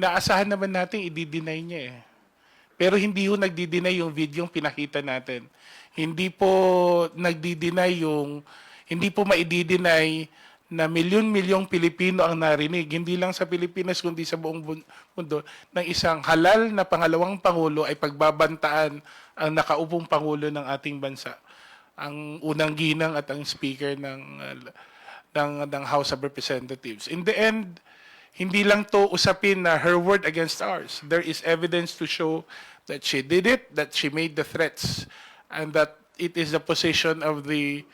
naasahan naman natin i-deny niya eh. Pero hindi ho nagdi-deny yung video yung pinakita natin. Hindi po nagdi-deny yung, hindi po maidi-deny na milyon-milyong Pilipino ang narinig, hindi lang sa Pilipinas kundi sa buong mundo, ng isang halal na pangalawang Pangulo ay pagbabantaan ang nakaupong Pangulo ng ating bansa. Ang unang ginang at ang speaker ng, uh, ng, ng House of Representatives. In the end, hindi lang to usapin na her word against ours. There is evidence to show that she did it, that she made the threats, and that it is the position of the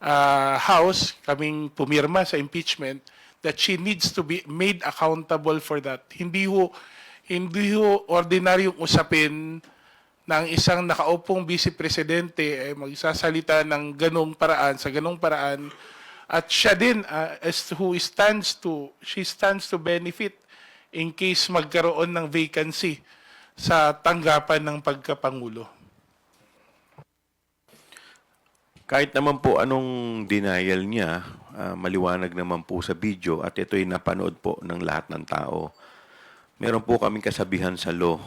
uh, House, kaming pumirma sa impeachment, that she needs to be made accountable for that. Hindi ho, hindi ho ordinaryong usapin ng isang nakaupong vice presidente ay magsasalita ng ganong paraan, sa ganong paraan, at siya din uh, as who stands to, she stands to benefit in case magkaroon ng vacancy sa tanggapan ng pagkapangulo. Kahit naman po anong denial niya, ah, maliwanag naman po sa video at ito'y napanood po ng lahat ng tao. Meron po kaming kasabihan sa law,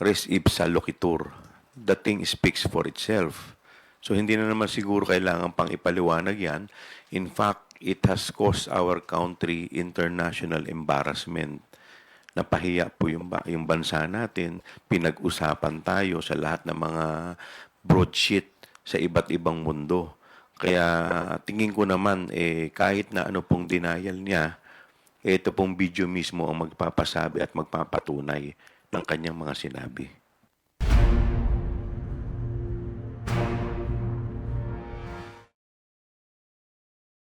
res ipsa loquitur. The thing speaks for itself. So hindi na naman siguro kailangan pang ipaliwanag yan. In fact, it has caused our country international embarrassment. Napahiya po yung, yung bansa natin. Pinag-usapan tayo sa lahat ng mga broadsheet sa iba't ibang mundo. Kaya tingin ko naman, eh, kahit na ano pong denial niya, ito pong video mismo ang magpapasabi at magpapatunay ng kanyang mga sinabi.